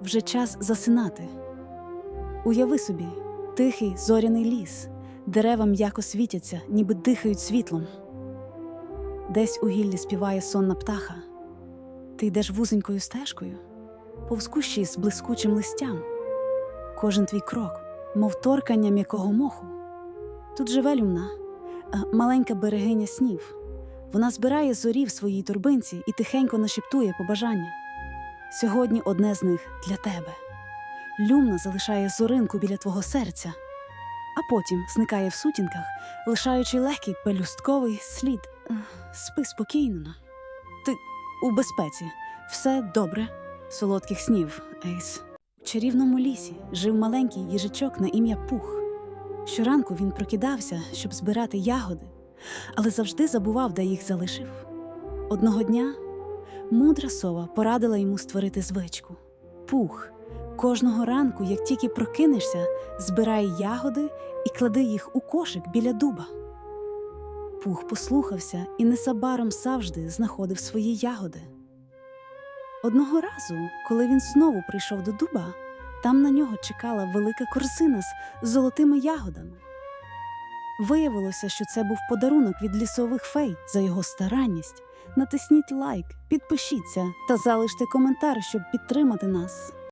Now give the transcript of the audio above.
вже час засинати. Уяви собі, тихий зоряний ліс, дерева м'яко світяться, ніби дихають світлом. Десь у гіллі співає сонна птаха. Ти йдеш вузенькою стежкою, повз з блискучим листям. Кожен твій крок, мов торкання м'якого моху. Тут живе люмна, маленька берегиня снів. Вона збирає зорі в своїй торбинці і тихенько нашіптує побажання. Сьогодні одне з них для тебе. Люмна залишає зоринку біля твого серця, а потім зникає в сутінках, лишаючи легкий пелюстковий слід. Спи спокійно. Ти у безпеці. Все добре. Солодких снів, Ейс. У чарівному лісі жив маленький їжачок на ім'я Пух. Щоранку він прокидався, щоб збирати ягоди, але завжди забував, де їх залишив. Одного дня мудра сова порадила йому створити звичку. Пух. Кожного ранку, як тільки прокинешся, збирай ягоди і клади їх у кошик біля дуба. Пух послухався і незабаром завжди знаходив свої ягоди. Одного разу, коли він знову прийшов до дуба, там на нього чекала велика корзина з золотими ягодами. Виявилося, що це був подарунок від лісових фей за його старанність. Натисніть лайк, підпишіться та залиште коментар, щоб підтримати нас.